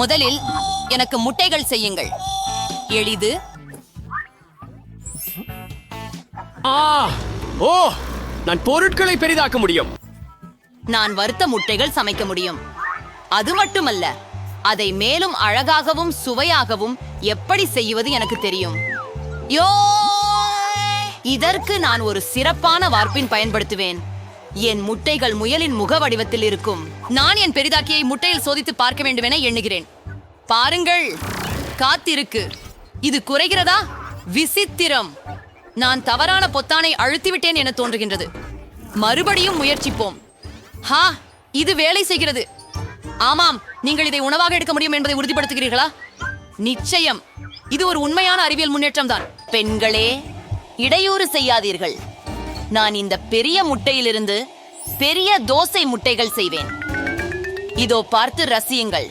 முதலில் எனக்கு முட்டைகள் செய்யுங்கள். எளிது. ஆ ஓ நான் பொருட்களை பெரிதாக்க முடியும். நான் வறுத்த முட்டைகள் சமைக்க முடியும். அது மட்டுமல்ல அதை மேலும் அழகாகவும் சுவையாகவும் எப்படி செய்வது எனக்கு தெரியும். யோ இதற்கு நான் ஒரு சிறப்பான வார்ப்பின் பயன்படுத்துவேன். என் முட்டைகள் முயலின் முக வடிவத்தில் இருக்கும். நான் என் பெரிதாக்கியை முட்டையில் சோதித்து பார்க்க வேண்டும் என எண்ணுகிறேன். பாருங்கள் காத்திருக்கு. இது குறைகிறதா? விசித்திரம். நான் தவறான பொத்தானை அழுத்திவிட்டேன் என தோன்றுகின்றது. மறுபடியும் முயற்சிப்போம். ஹா இது வேலை செய்கிறது. ஆமாம் நீங்கள் இதை உணவாக எடுக்க முடியும் என்பதை உறுதிப்படுத்துகிறீர்களா? நிச்சயம். இது ஒரு உண்மையான அறிவியல் முன்னேற்றம் தான் பெண்களே இடையூறு செய்யாதீர்கள். நான் இந்த பெரிய முட்டையிலிருந்து பெரிய தோசை முட்டைகள் செய்வேன். இதோ பார்த்து ரசியுங்கள்.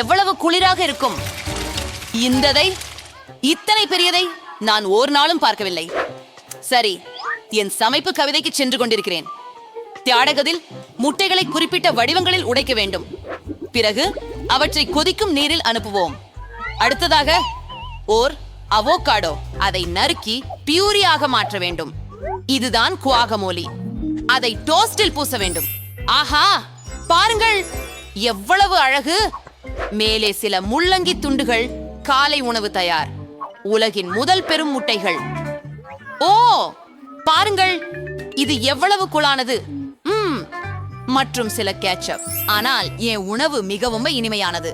எவ்வளவு குளிராக இருக்கும். இந்ததை இத்தனை பெரியதை நான் ஒரு நாளும் பார்க்கவில்லை. சரி என் சமைப்பு கவிதைக்கு சென்று கொண்டிருக்கிறேன். தியாடகத்தில் முட்டைகளை குறிப்பிட்ட வடிவங்களில் உடைக்க வேண்டும். பிறகு அவற்றை கொதிக்கும் நீரில் அனுப்புவோம். அடுத்ததாக ஓர் அவோகாடோ அதை நறுக்கி பியூரியாக மாற்ற வேண்டும். இதுதான் குவாகமோலி. அதை டோஸ்டில் பூச வேண்டும். ஆஹா! பாருங்கள்! எவ்வளவு அழகு! மேலே சில முள்ளங்கி துண்டுகள் காலை உணவு தயார். உலகின் முதல் பெரும் முட்டைகள். ஓ! பாருங்கள்! இது எவ்வளவு குளானது மற்றும் சில கேட்சப் ஆனால் என் உணவு மிகவும் இனிமையானது.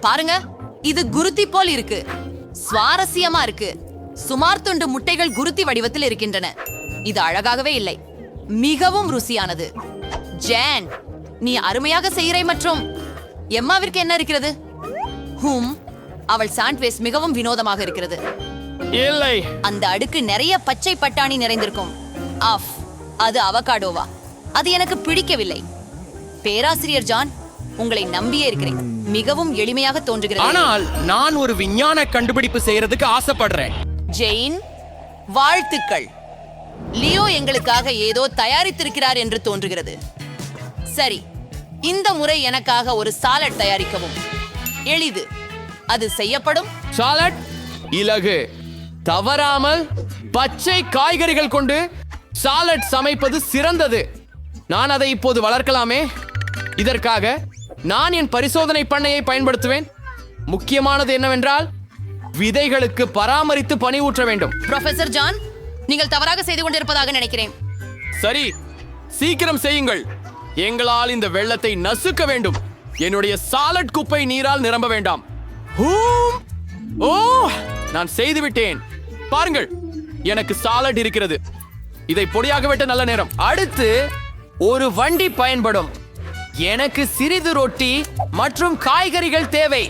பாருங்க! இது குருத்தி போல் இருக்கு. சுவாரஸ்யமா இருக்கு. சுமார் துண்டு முட்டைகள் குருத்தி வடிவத்தில் இருக்கின்றன. இது அழகாகவே இல்லை. மிகவும் ருசியானது. ஜேன் நீ அருமையாக செய்கிறாய் மற்றும் எம்மாவிற்கு என்ன இருக்கிறது? ஹூம் அவள் சாண்ட்வேஸ் மிகவும் வினோதமாக இருக்கிறது. இல்லை. அந்த அடுக்கு நிறைய பச்சை பட்டாணி நிறைந்திருக்கும். ஆஃப் அது அவகாடோவா. அது எனக்கு பிடிக்கவில்லை. பேராசிரியர் ஜான் உங்களை நம்பியே இருக்கிறேன். மிகவும் எளிமையாக தோன்றுகிறது. ஆனால் நான் ஒரு விஞ்ஞான கண்டுபிடிப்பு செய்யறதுக்கு ஆசைப்படுறேன். ஜெயின் வாழ்த்துக்கள். லியோ எங்களுக்காக ஏதோ தயாரித்திருக்கிறார் என்று தோன்றுகிறது. சரி இந்த முறை எனக்காக ஒரு சாலட் தயாரிக்கவும். எளிது. அது செய்யப்படும். சாலட் இலகு. தவறாமல் பச்சை காய்கறிகள் கொண்டு சாலட் சமைப்பது சிறந்தது. நான் அதை இப்போது வளர்க்கலாமே. இதற்காக நான் என் பரிசோதனை பண்ணையை பயன்படுத்துவேன். முக்கியமானது என்னவென்றால் விதைகளுக்கு பராமரித்து பனி ஊற்ற வேண்டும். ப்ரொஃபசர் ஜான் நீங்கள் தவறாக செய்து கொண்டிருப்பதாக நினைக்கிறேன். சரி சீக்கிரம் செய்யுங்கள். எங்களால் இந்த வெள்ளத்தை நசுக்க வேண்டும். என்னுடைய சாலட் குப்பை நீரால் நிரம்ப வேண்டாம். ஓ நான் செய்துவிட்டேன். பாருங்கள் எனக்கு சாலட் இருக்கிறது. இதை பொடியாக வெட்ட நல்ல நேரம். அடுத்து ஒரு வண்டி பயன்படும். எனக்கு சிறிது ரொட்டி மற்றும் காய்கறிகள் தேவை.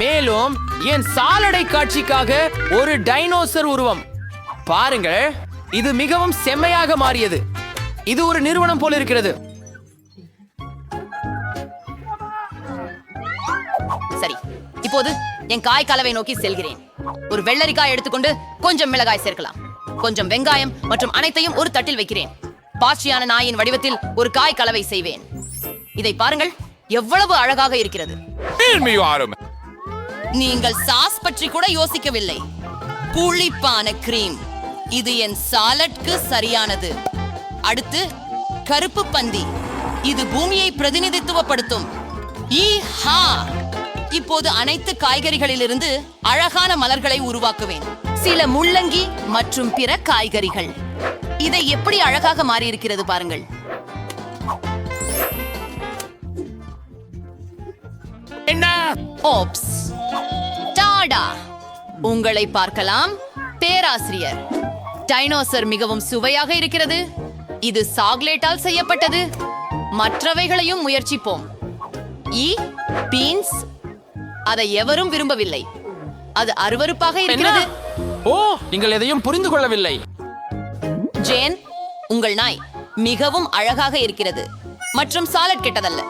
மேலும் என் சாலடை காட்சிக்காக ஒரு டைனோசர் உருவம். பாருங்கள் இது மிகவும் செம்மையாக மாறியது. இது ஒரு நிறுவனம் போல இருக்கிறது. சரி இப்போது என் காய் கலவை நோக்கி செல்கிறேன். ஒரு வெள்ளரிக்காய் எடுத்துக்கொண்டு கொஞ்சம் மிளகாய் சேர்க்கலாம். கொஞ்சம் வெங்காயம் மற்றும் அனைத்தையும் ஒரு தட்டில் வைக்கிறேன். பாச்சியான நாயின் வடிவத்தில் ஒரு காய் கலவை செய்வேன். இதை பாருங்கள் எவ்வளவு அழகாக இருக்கிறது. நீங்கள் சாஸ் பற்றி கூட யோசிக்கவில்லை. புளிப்பான கிரீம் இது என் சாலட்க்கு சரியானது. அடுத்து கருப்பு பந்தி. இது பூமியை பிரதிநிதித்துவப்படுத்தும். இப்போது அனைத்து காய்கறிகளிலிருந்து அழகான மலர்களை உருவாக்குவேன். சில முள்ளங்கி மற்றும் பிற காய்கறிகள். இதை எப்படி அழகாக மாறியிருக்கிறது பாருங்கள். என்ன? Oops tata. உங்களை பார்க்கலாம் பேராசிரியர். டைனோசர் மிகவும் சுவையாக இருக்கிறது. இது சாக்லேட்டால் செய்யப்பட்டது. மற்றவைகளையும் முயற்சிப்போம். பீன்ஸ். அதை எவரும் விரும்பவில்லை. அது அருவருப்பாக இருக்கிறது. ஓ நீங்கள் எதையும் புரிந்து கொள்ளவில்லை. ஜேன் உங்கள் நாய் மிகவும் அழகாக இருக்கிறது. மற்றும் சாலட் கெட்டதல்ல.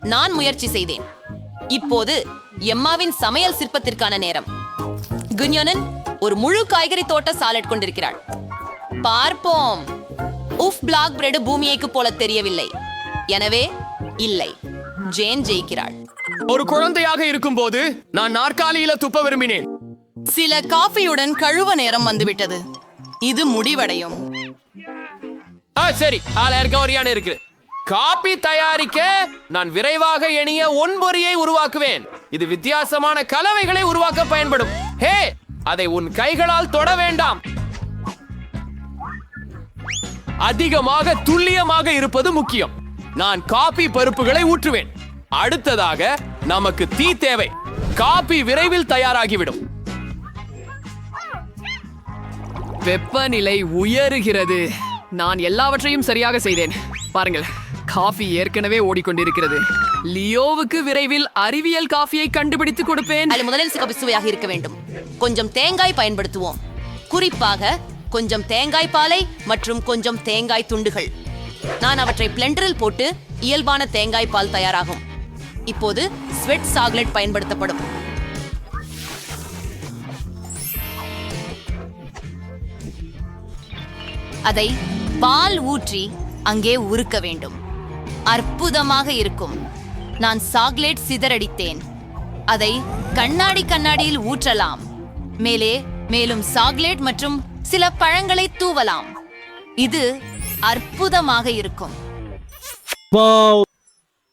நான் முயற்சி செய்தேன். இப்போது எம்மாவின் சமையல் சிற்பத்திற்கான நேரம். குன்யோனன் ஒரு முழு காய்கறி தோட்ட சாலட் கொண்டிருக்கிறாள். பார்ப்போம். உஃப் பிளாக் பிரெட் பூமியைக்கு போல தெரியவில்லை. எனவே இல்லை. ஜேன் ஜெயிக்கிறாள். ஒரு குழந்தையாக இருக்கும்போது நான் நாற்காலியில துப்ப விரும்பினேன். சில காஃபியுடன் கழுவ நேரம் வந்துவிட்டது. இது முடிவடையும். சரி. ஆளருக்கு ஒரியான இருக்கு காபி தயாரிக்க நான் விரைவாக எண்ணிய ஒன்பொறியை உருவாக்குவேன். இது வித்தியாசமான கலவைகளை உருவாக்க பயன்படும். ஹே அதை உன் கைகளால் தொட வேண்டாம். அதிகமாக துல்லியமாக இருப்பது முக்கியம். நான் காபி பருப்புகளை ஊற்றுவேன். அடுத்ததாக நமக்கு தீ தேவை. காபி விரைவில் தயாராகிவிடும். வெப்பநிலை உயருகிறது. நான் எல்லாவற்றையும் சரியாக செய்தேன். பாருங்கள். காஃபி ஏற்கனவே ஓடிக்கொண்டிருக்கிறது. லியோவுக்கு விரைவில் அறிவியல் காஃபியை கண்டுபிடித்து கொடுப்பேன். அது முதலில் சிகப்பு சுவையாக இருக்க வேண்டும். கொஞ்சம் தேங்காய் பயன்படுத்துவோம். குறிப்பாக கொஞ்சம் தேங்காய் பாலை மற்றும் கொஞ்சம் தேங்காய் துண்டுகள். நான் அவற்றை பிளெண்டரில் போட்டு இயல்பான தேங்காய் பால் தயாராகும். இப்போது ஸ்வெட் சாக்லேட் பயன்படுத்தப்படும். அதை பால் ஊற்றி அங்கே உருக்க வேண்டும். அற்புதமாக இருக்கும். நான் சாக்லேட் சிதறடித்தேன். அதை கண்ணாடி கண்ணாடியில் ஊற்றலாம். மேலே மேலும் சாக்லேட் மற்றும் சில பழங்களை தூவலாம். இது அற்புதமாக இருக்கும்.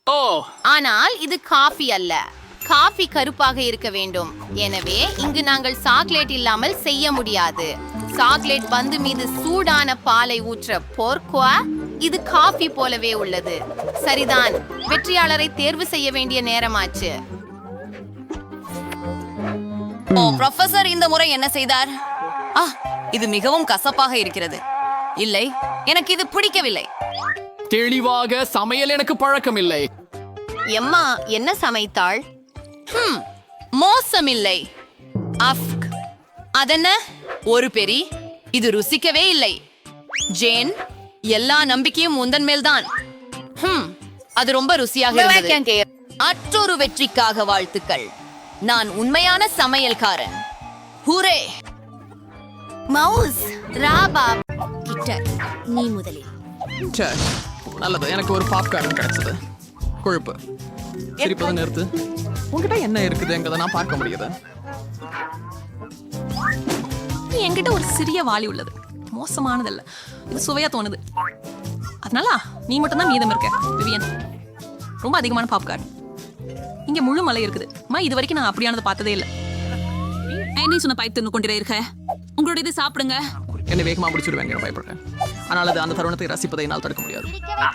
ஓ. ஆனால் இது காஃபி அல்ல. காஃபி கருப்பாக இருக்க வேண்டும். எனவே இங்கு நாங்கள் சாக்லேட் இல்லாமல் செய்ய முடியாது. சாக்லேட் பந்து மீது சூடான பாலை ஊற்ற போர்க்குவா? இது காஃபி போலவே உள்ளது. சரிதான். வெற்றியாளரை தேர்வு செய்ய வேண்டிய நேரமாச்சு. ஓ ப்ரொஃபசர் இந்த முறை என்ன செய்தார்? ஆ இது மிகவும் கசப்பாக இருக்கிறது. இல்லை எனக்கு இது பிடிக்கவில்லை. தெளிவாக சமையல் எனக்கு பழக்கம் இல்லை எம்மா என்ன சமைத்தாள்? மோசமில்லை. அஃப்க். அதென்ன? ஒரு பெரி இது ருசிக்கவே இல்லை. ஜேன் எல்லா நம்பிக்கையும் உந்தன் மேல்தான். ஹம், அது ரொம்ப ருசியாக இருந்தது. மற்றொரு வெற்றிக்காக வாழ்த்துக்கள். நான் உண்மையான சமையல்காரன். ஹூரே! மவுஸ்! ராபா கிட்ட நீ முதலில். நல்லது. எனக்கு ஒரு பாப்கார்ன் கிடைச்சது. கொழுப்பு. சிரிப்பதை நிறுத்து. உங்ககிட்ட என்ன இருக்குதுங்கிறத நான் பார்க்க முடியுது. என்கிட்ட ஒரு சிறிய வாளி உள்ளது. மோசமானதல்ல. இது சுவையா தோணுது. அதனால நீ மட்டும்தான் மீதம் இருக்க விவியன். ரொம்ப அதிகமான பாப்கார்ன். இங்க முழு மலை இருக்குது. அம்மா இது வரைக்கும் நான் அப்படியானதை பார்த்ததே இல்லை. நீ சொன்ன பைப் தின்னு கொண்டே இருக்க உங்களோட இது சாப்பிடுங்க. என்னை வேகமா முடிச்சுடுவேங்க பயப்படுறேன். ஆனால் அது அந்த தருணத்தை ரசிப்பதை என்னால் தடுக்க முடியாது.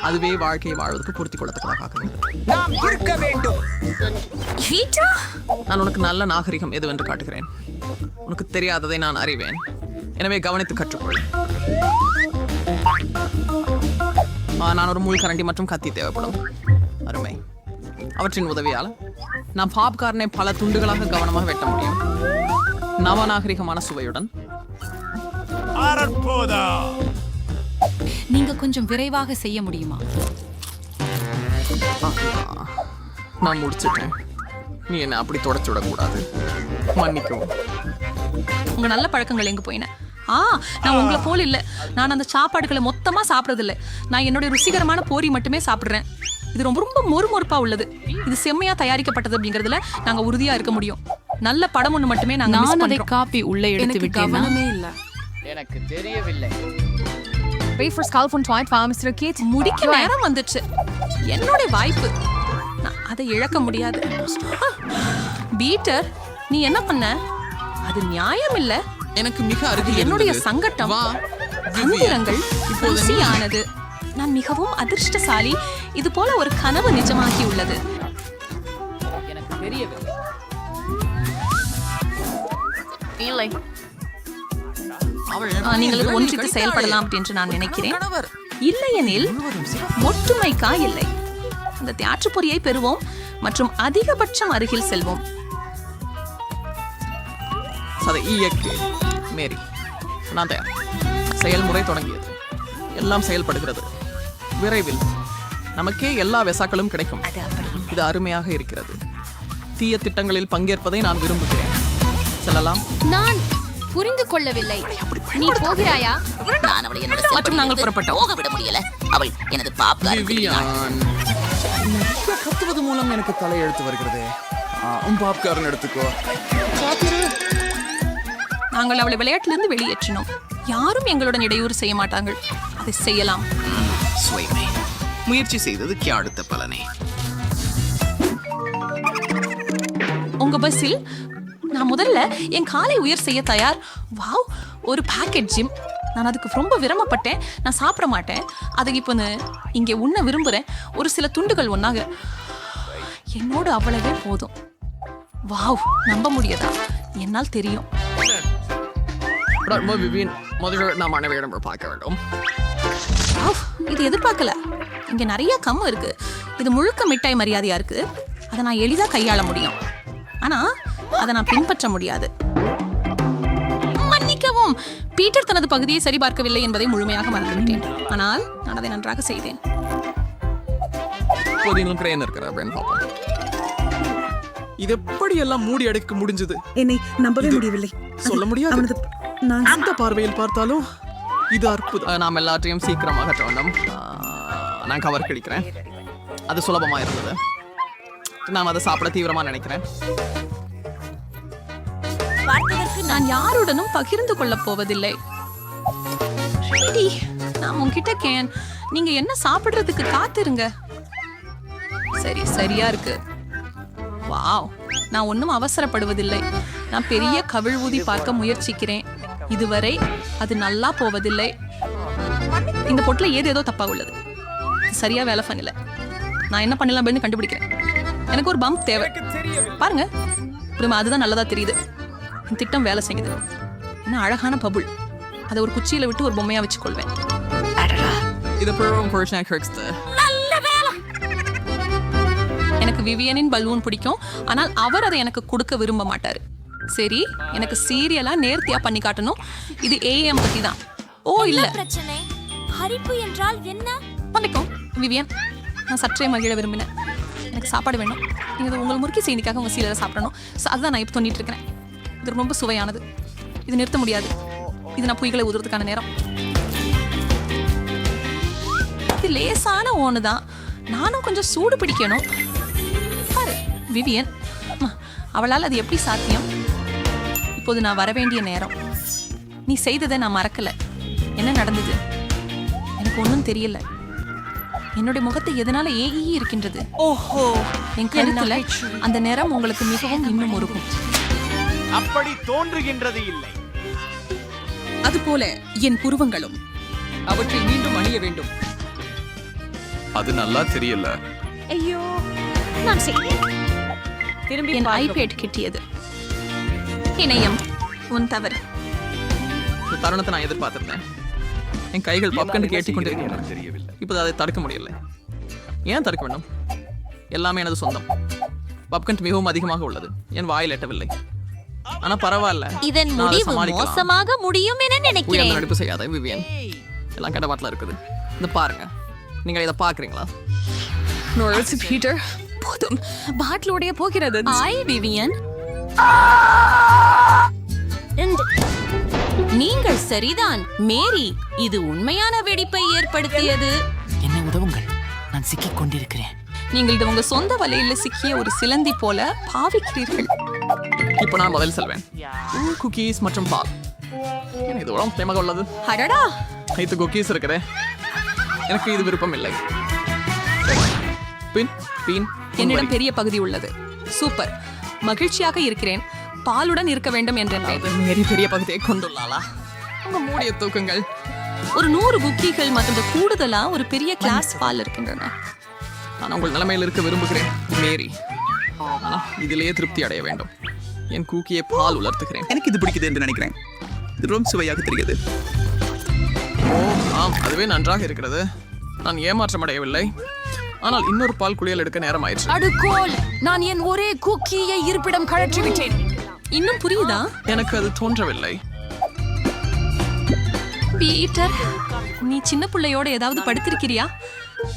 அதுவே வாழ்க்கையை வாழ்வதற்கு பூர்த்தி கொள்ளத்தக்கதாக ஆக்க வேண்டும். நான் உனக்கு நல்ல நாகரிகம் எதுவென்று காட்டுகிறேன். உனக்கு தெரியாததை நான் அறிவேன். எனவே கவனித்து கற்றுக்கொள். நான் ஒரு முள் கரண்டி மற்றும் கத்தி தேவைப்படும். அருமை. அவற்றின் உதவியால் நான் பாப்கார்னை பல துண்டுகளாக கவனமாக வெட்ட முடியும். நவநாகரிகமான சுவையுடன் நீங்க கொஞ்சம் விரைவாக செய்ய முடியுமா? நான் முடிச்சிட்டேன். நீ என்ன அப்படி தொடச்சு விடக்கூடாது. மன்னிக்கவும். உங்க நல்ல பழக்கங்கள் எங்க போயின? ஆ நான் உங்களை போல இல்ல. நான் அந்த சாப்பாடுகளை மொத்தமா சாப்பிடுறது இல்ல நான் என்னுடைய ருசிகரமான போரி மட்டுமே சாப்பிடுறேன். இது ரொம்ப ரொம்ப மொறுமொறுப்பா உள்ளது. இது செம்மையா தயாரிக்கப்பட்டது அப்படிங்கறதுல நாங்க உறுதியா இருக்க முடியும். நல்ல படம் ஒண்ணு மட்டுமே நாங்க miss நான் அதை. காப்பி உள்ள எடுத்து விட்டேனா? இல்ல. எனக்கு தெரியவில்லை. Wafers call von Twine Farm, Mr. Kate. முடிக்க நேரம் வந்துச்சு என்னுடைய வாய்ப்பு. நான் அதை இழக்க முடியாது. பீட்டர் நீ என்ன பண்ண? அது நியாயம் இல்ல. எனக்கு மிக அருகில் என்னுடைய இருந்தது. சங்கட்டம் வா தந்திரங்கள் இப்போது நீ- ருசியானது. நான் மிகவும் அதிர்ஷ்டசாலி. இது போல ஒரு கனவு நிஜமாகி உள்ளது. எனக்கு தெரியவில்லை. இல்லை நீங்கள் ஒன்றித்து. செயல்படலாம் என்று நான் நினைக்கிறேன். இல்லையெனில் ஒற்றுமைக்கா இல்லை அந்த தியாற்று பொறியை பெறுவோம் மற்றும் அதிகபட்சம் அருகில் செல்வோம். மேரி நான் தயார். செயல்முறை தொடங்கியது. எல்லாம் செயல்படுகிறது. விரைவில் நமக்கே எல்லா வெசாக்களும் கிடைக்கும். இது அருமையாக இருக்கிறது. தீய திட்டங்களில் பங்கேற்பதை நான் விரும்புகிறேன். செல்லலாம். நான் புரிந்து கொள்ளவில்லை. நீ போகிறாயா? நான் அவளை என்னோட மற்றும் நாங்கள் புறப்பட்டோம் போக விட முடியல. அவள் எனது விவியான். நகர்த்துவது மூலம் எனக்கு தலையெழுத்து வருகிறதே. பாப்காரன் எடுத்துக்கோ. நாங்கள் அவளை விளையாட்டிலிருந்து வெளியேற்றினோம். யாரும் எங்களுடன் இடையூறு செய்ய மாட்டார்கள். அதை செய்யலாம். முயற்சி செய்ததுக்கு அடுத்த பலனே. உங்க பஸ்ஸில் நான் முதல்ல என் காலை உயர் செய்ய தயார். வாவ் ஒரு பாக்கெட் ஜிம் நான் அதுக்கு ரொம்ப விரும்பப்பட்டேன். நான் சாப்பிட மாட்டேன். அதுக்கு இப்போ நான் இங்கே உண்ண விரும்புகிறேன் ஒரு சில துண்டுகள் ஒன்றாக என்னோடு அவ்வளவே போதும். வாவ் நம்ப முடியாதா? என்னால் தெரியும். முதல்ல நாம் அனைவரிடம் பார்க்க வேண்டும். இது எதிர்பார்க்கல. இங்க நிறைய கம் இருக்கு. இது முழுக்க மிட்டாய் மரியாதையா இருக்கு. அதை நான் எளிதா கையாள முடியும். ஆனா அதை நான் பின்பற்ற முடியாது. மன்னிக்கவும். பீட்டர் தனது பகுதியை சரிபார்க்கவில்லை என்பதை முழுமையாக மறந்துவிட்டேன். ஆனால் நான் அதை நன்றாக செய்தேன். இது எப்படி எல்லாம் மூடி அடைக்க முடிஞ்சது? என்னை நம்பவே முடியவில்லை. சொல்ல முடியாது. அவனது நான் எந்த பார்வையில் பார்த்தாலும் இது அற்புதம். நாம் எல்லாத்தையும் சீக்கிரமாக அஹ், நான் கவர் கிடைக்கிறேன் அது சுலபமா இருந்தது நான் அதை சாப்பிட தீவிரமா நினைக்கிறேன். நான் யாருடனும் பகிர்ந்து கொள்ளப் போவதில்லை. நான் உங்ககிட்ட கேன். நீங்க என்ன சாப்பிடுறதுக்கு காத்திருங்க. சரி சரியா இருக்கு. வாவ் நான் ஒன்றும் அவசரப்படுவதில்லை. நான் பெரிய கவிழ் ஊதி பார்க்க முயற்சிக்கிறேன். இதுவரை அது நல்லா போவதில்லை. இந்த பொட்டில் ஏது ஏதோ தப்பாக உள்ளது. சரியா வேலை பண்ணல. நான் என்ன பண்ணலாம் அப்படின்னு கண்டுபிடிக்கிறேன். எனக்கு ஒரு பம்ப் தேவை. பாருங்க. அதுதான் நல்லதா தெரியுது. திட்டம் வேலை செய்யுது. என்ன அழகான பபுள் அதை ஒரு குச்சியில விட்டு ஒரு பொம்மையா புருஷனாக கிறிஸ்து எனக்கு விவியனின் பலூன் பிடிக்கும். ஆனால் அவர் அதை எனக்கு கொடுக்க விரும்ப மாட்டாரு. சரி எனக்கு சீரியலா நேர்த்தியா பண்ணி காட்டணும். இது ஏஎம் பத்தி தான் ஓ இல்ல. பிரச்சனை? ஹரிப்பு என்றால் என்ன? பண்ணிக்கும் விவியன். நான் சற்றே மகிழ விரும்பினேன். எனக்கு சாப்பாடு வேணும். நீங்க இது உங்கள் முறுக்கி செய்திக்காக உங்க சீரியலை சாப்பிடணும். So, அதுதான் நான் இப்போ தொண்ணிட்டு இருக்கிறேன். இது ரொம்ப சுவையானது. இது நிறுத்த முடியாது. இது நான் பொய்களை உதுறதுக்கான நேரம். இது லேசான ஓனு தான். நானும் கொஞ்சம் சூடு பிடிக்கணும். பாரு விவியன். அவளால் அது எப்படி சாத்தியம்? இப்போது நான் வர வேண்டிய நேரம். நீ செய்ததை நான் மறக்கல. என்ன நடந்தது? எனக்கு ஒன்றும் தெரியல. என்னுடைய முகத்தை எதனால ஏஇ இருக்கின்றது? ஓஹோ என் கருத்துல அந்த நிறம் உங்களுக்கு மிகவும் இன்னும் உருகும். அப்படி தோன்றுகின்றது இல்லை. அதுபோல என் புருவங்களும் அவற்றை மீண்டும் அணிய வேண்டும். அது நல்லா தெரியல. ஐயோ நான் செய்தேன் திரும்பி என் ஐபேட் கிட்டியது. இணையம் உன் தவறு. இந்த தருணத்தை நான் எதிர்பார்த்திருந்தேன். என் கைகள் பப்கண்டு கேட்டுக்கொண்டிருக்கின்றன இப்போது அதை தடுக்க முடியல. ஏன் தடுக்க வேண்டும்? எல்லாமே எனது சொந்தம். பப்கண்ட் மிகவும் அதிகமாக உள்ளது. என் வாயில் எட்டவில்லை. ஆனா பரவாயில்ல. இதன் முடிவு. மோசமாக முடியும் என நினைக்கிறேன். நடிப்பு செய்யாத விவியன். எல்லாம் கெட்ட பாட்டில் இருக்குது. இந்த பாருங்க. நீங்க இதை பாக்குறீங்களா நுழைச்சி பீட்டர் போதும். பாட்டிலோடைய போகிறது. ஆய் விவியன். நீங்கள் சரிதான். மேரி இது உண்மையான வெடிப்பை ஏற்படுத்தியது. என்ன உதவுங்கள். நான் சிக்கிக் கொண்டிருக்கிறேன் நீங்கள் இது உங்க சொந்த வலையில சிக்கிய ஒரு சிலந்தி போல பாவிக்கிறீர்கள். இப்போ நான் முதல் செல்வேன். குக்கீஸ் மற்றும் பால். இது உடம்பு தேமாக உள்ளது? அடடா. இது குக்கீஸ் இருக்குதே. எனக்கு இது விருப்பம் இல்லை பின் பின் என்னிடம் பெரிய பகுதி உள்ளது. சூப்பர். மகிழ்ச்சியாக இருக்கிறேன். பாலுடன் இருக்க வேண்டும் என்றேன் மேரி பெரிய பகுதியை கொண்டுள்ளாளா? உங்க மூடிய தூக்குங்கள். ஒரு நூறு குக்கீகள் மற்றும் கூடுதலா ஒரு பெரிய கிளாஸ் பால் இருக்கின்றன. நான் உங்கள் நிலைமையில் இருக்க விரும்புகிறேன். மேரி. இதிலேயே திருப்தி அடைய வேண்டும். என் கூக்கியை பால் உலர்த்துகிறேன். எனக்கு இது பிடிக்குது என்று நினைக்கிறேன். இது ரொம்ப சுவையாக தெரிகிறது. ஓ ஆம் அதுவே நன்றாக இருக்கிறது. நான் ஏமாற்றம் அடையவில்லை ஆனால் இன்னொரு பால் குளியல் எடுக்க நேரம் ஆயிடுச்சு அடுக்கோல் நான் என் ஒரே குக்கியை இருப்பிடம் கழற்றி விட்டேன். இன்னும் புரியுதா? எனக்கு அது தோன்றவில்லை. பீட்டர் நீ சின்ன பிள்ளையோட ஏதாவது படுத்திருக்கிறியா?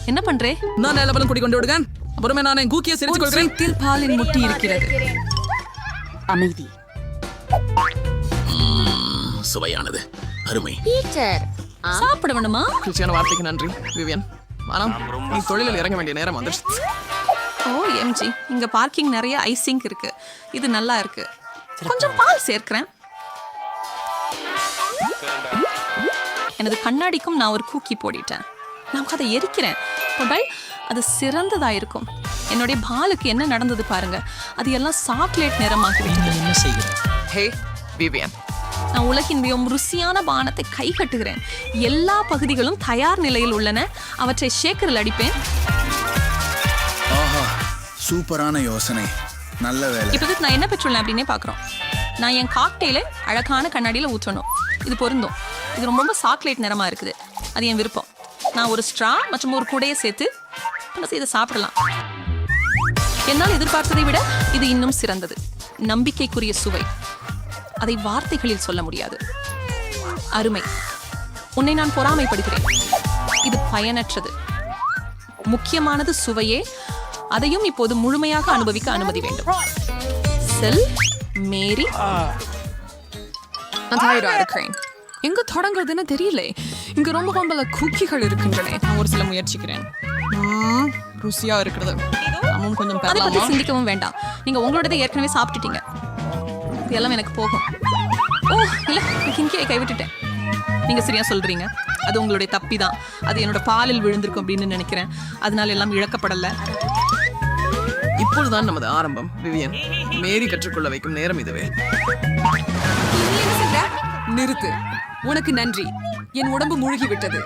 என்ன பண்றே? நான் நிலவரம் குடிக்கொண்டு விடுகிறேன். அப்புறமே நான் என் கூக்கியை சிரித்துக் கொள்கிறேன். பாலின் முட்டி இருக்கிறது அமைதி. சுவையானது. அருமை. பீட்டர். சாப்பிட வேணுமா குளிர்ச்சியான வார்த்தைக்கு நன்றி விவியன். ஆனால் நீ தொழிலில் இறங்க வேண்டிய நேரம் வந்துடுச்சு. ஓ எம்ஜி இங்க பார்க்கிங் நிறைய ஐசிங் இருக்கு. இது நல்லா இருக்கு. கொஞ்சம் பால் சேர்க்கிறேன். எனது கண்ணாடிக்கும் நான் ஒரு கூக்கி போடிட்டேன். நான் அதை எரிக்கிறேன். பட் அது சிறந்ததா இருக்கும். என்னுடைய பாலுக்கு என்ன நடந்தது பாருங்க. அது எல்லாம் சாக்லேட் நிறமாகி விட்டது என்ன செய்கிறேன் ஹே விவியன். நான் உலகின் மிகவும் ருசியான பானத்தை கை கட்டுகிறேன். எல்லா பகுதிகளும் தயார் நிலையில் உள்ளன. அவற்றை ஷேக்கரில் அடிப்பேன். ஆஹா சூப்பரான யோசனை. நல்ல வேலை. இப்போதைக்கு நான் என்ன பெற்றுள்ளேன் அப்படின்னே பார்க்குறோம் நான் என் காக்டெயிலை அழகான கண்ணாடியில் ஊற்றணும். இது பொருந்தும். இது ரொம்ப ரொம்ப சாக்லேட் நிறமாக இருக்குது. அது என் விருப்பம். நான் ஒரு ஸ்ட்ரா மற்றும் ஒரு குடையை சேர்த்து ப்ளஸ் இதை சாப்பிடலாம். என்னால் எதிர்பார்த்ததை விட இது இன்னும் சிறந்தது. நம்பிக்கைக்குரிய சுவை. அதை வார்த்தைகளில் சொல்ல முடியாது. அருமை. உன்னை நான் பொறாமைப்படுகிறேன் இது பயனற்றது. முக்கியமானது சுவையே. அதையும் இப்போது முழுமையாக அனுபவிக்க அனுமதி வேண்டும். செல் மேரி. நான் தயாரா இருக்கிறேன் எங்க தொடங்குறதுன்னு தெரியல. இங்க ரொம்ப ரொம்ப குக்கிகள் இருக்கின்றன. நான் ஒரு சில முயற்சிக்கிறேன். ம்ம், ருசியா இருக்கிறது. நாமும் கொஞ்சம் அதை பத்தி சிந்திக்கவும் வேண்டாம். நீங்க உங்களோடதை ஏற்கனவே சாப்பிட்டுட்டீங்க. இது எல்லாம் எனக்கு போகும். ஓ இல்ல நான் இங்கேயே கைவிட்டுட்டேன். நீங்க சரியா சொல்றீங்க. அது உங்களுடைய தப்பி தான் அது என்னோட பாலில் விழுந்திருக்கும் அப்படின்னு நினைக்கிறேன். அதனால எல்லாம் இழக்கப்படல. இப்பொழுதுதான் நமது ஆரம்பம் விவியன். மேரி கற்றுக்கொள்ள வைக்கும் நேரம் இதுவே. நிறுத்து. உனக்கு நன்றி. என் உடம்பு மூழ்கி விட்டது